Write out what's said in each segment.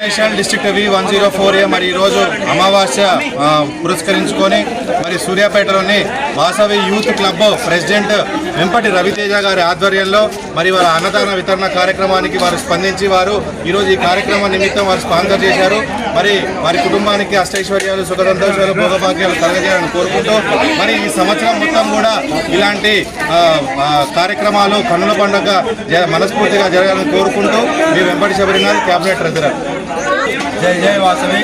National district V one zero four A మరి ఈరోజు అమావాస్య పురస్కరించుకొని మరి సూర్యాపేటలోని Vasavi youth club president Vempati Raviteja గారి ఆధ్వర్యంలో మరి వారి అన్నదాన వితరణ కార్యక్రమానికి వారు స్పందించి వారు ఈరోజు ఈ కార్యక్రమం నిమిత్తం వారు స్పాన్సర్ చేశారు. మరి వారి కుటుంబానికి అష్టైశ్వర్యాలు సుఖ సంతోషాలు భోగభాగ్యాలు కలగజేయాలని కోరుకుంటూ మరి ఈ సంవత్సరం మొత్తం కూడా ఇలాంటి కార్యక్రమాలు కన్నుల పండుగ జ- మనస్ఫూర్తిగా జరగాలని కోరుకుంటూ మీ వెంపటి శబరినాథ్ క్యాబినెట్ ట్రెజరర్ జై జై వాసవి.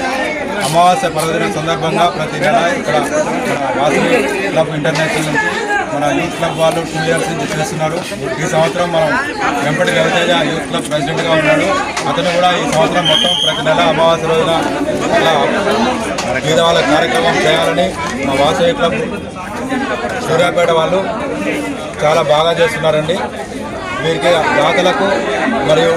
అమావాస్య పర్వదిన సందర్భంగా ప్రతి నెల ఇక్కడ వాసవి క్లబ్ ఇంటర్నేషనల్ నుంచి మన యూత్ క్లబ్ వాళ్ళు టూ ఇయర్స్ నుంచి చేస్తున్నారు. ఈ సంవత్సరం మనం వెంపటి రవితేజ యూత్ క్లబ్ ప్రెసిడెంట్గా ఉన్నాడు. అతను కూడా ఈ సంవత్సరం మొత్తం ప్రతి నెల అమావాస్య రోజున ఇలా పేదవాళ్ళ కార్యక్రమం చేయాలని మా వాసవి క్లబ్ సూర్యాపేట వాళ్ళు చాలా బాగా చేస్తున్నారండి. వీరికి దాతలకు మరియు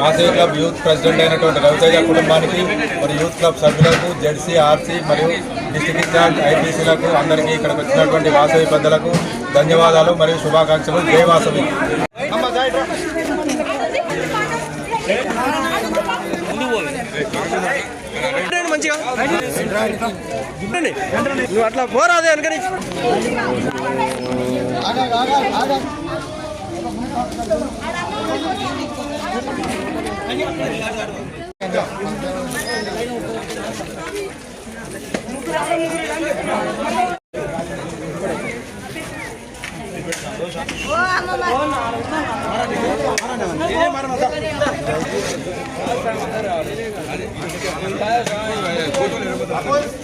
మాసే క్లబ్ యూత్ ప్రెసిడెంట్ అయినటువంటి రవితేజ కుటుంబానికి మరి యూత్ క్లబ్ సభ్యులకు జెడ్సీ ఆర్సీ మరియు డిస్టిక్ ఇన్ఛార్జ్ ఐటీసీలకు అందరికీ ఇక్కడికి వచ్చినటువంటి వాసవి పెద్దలకు ధన్యవాదాలు మరియు శుభాకాంక్షలు. జయ వాసవి. నువ్వు అట్లా పోరాదే అనుకని. ఆగా ఆగా ఆగా. Gracias.